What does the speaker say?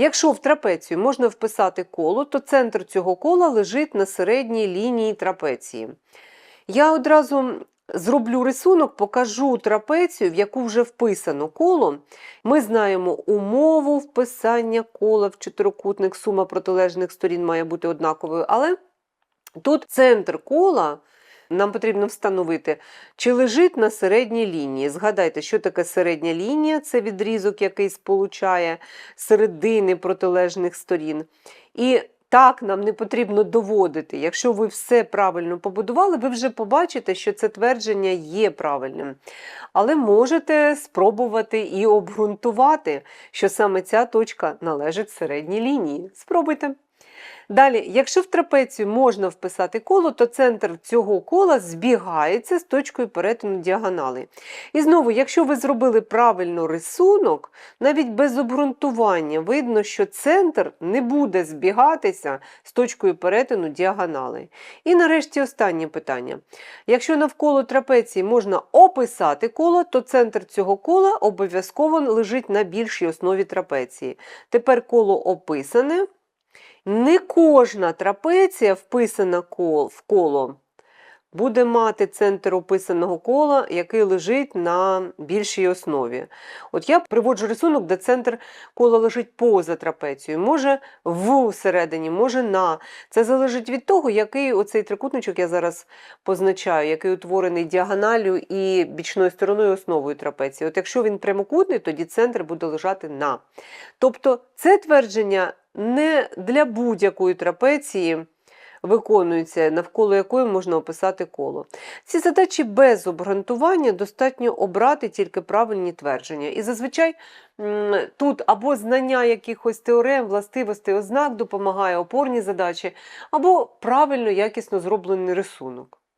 Якщо в трапецію можна вписати коло, то центр цього кола лежить на середній лінії трапеції. Я одразу зроблю рисунок, покажу трапецію, в яку вже вписано коло. Ми знаємо умову вписання кола в чотирикутник, сума протилежних сторін має бути однаковою, але тут центр кола. Нам потрібно встановити, чи лежить на середній лінії. Згадайте, що таке середня лінія це відрізок, який сполучає середини протилежних сторін. І так нам не потрібно доводити. Якщо ви все правильно побудували, ви вже побачите, що це твердження є правильним. Але можете спробувати і обґрунтувати, що саме ця точка належить середній лінії. Спробуйте. Далі, якщо в трапецію можна вписати коло, то центр цього кола збігається з точкою перетину діагонали. І знову, якщо ви зробили правильно рисунок, навіть без обґрунтування видно, що центр не буде збігатися з точкою перетину діагонали. І нарешті останнє питання. Якщо навколо трапеції можна описати коло, то центр цього кола обов'язково лежить на більшій основі трапеції. Тепер коло описане. Не кожна трапеція, вписана в коло, буде мати центр описаного кола, який лежить на більшій основі. От я приводжу рисунок, де центр кола лежить поза трапецією. Може всередині, може на. Це залежить від того, який оцей трикутничок я зараз позначаю, який утворений діагоналю і бічною стороною основою трапеції. От якщо він прямокутний, тоді центр буде лежати на. Тобто це твердження не для будь-якої трапеції виконується, навколо якої можна описати коло. Ці задачі без обґрунтування достатньо обрати тільки правильні твердження. І зазвичай тут або знання якихось теорем, властивостей, ознак допомагає опорні задачі, або правильно якісно зроблений рисунок.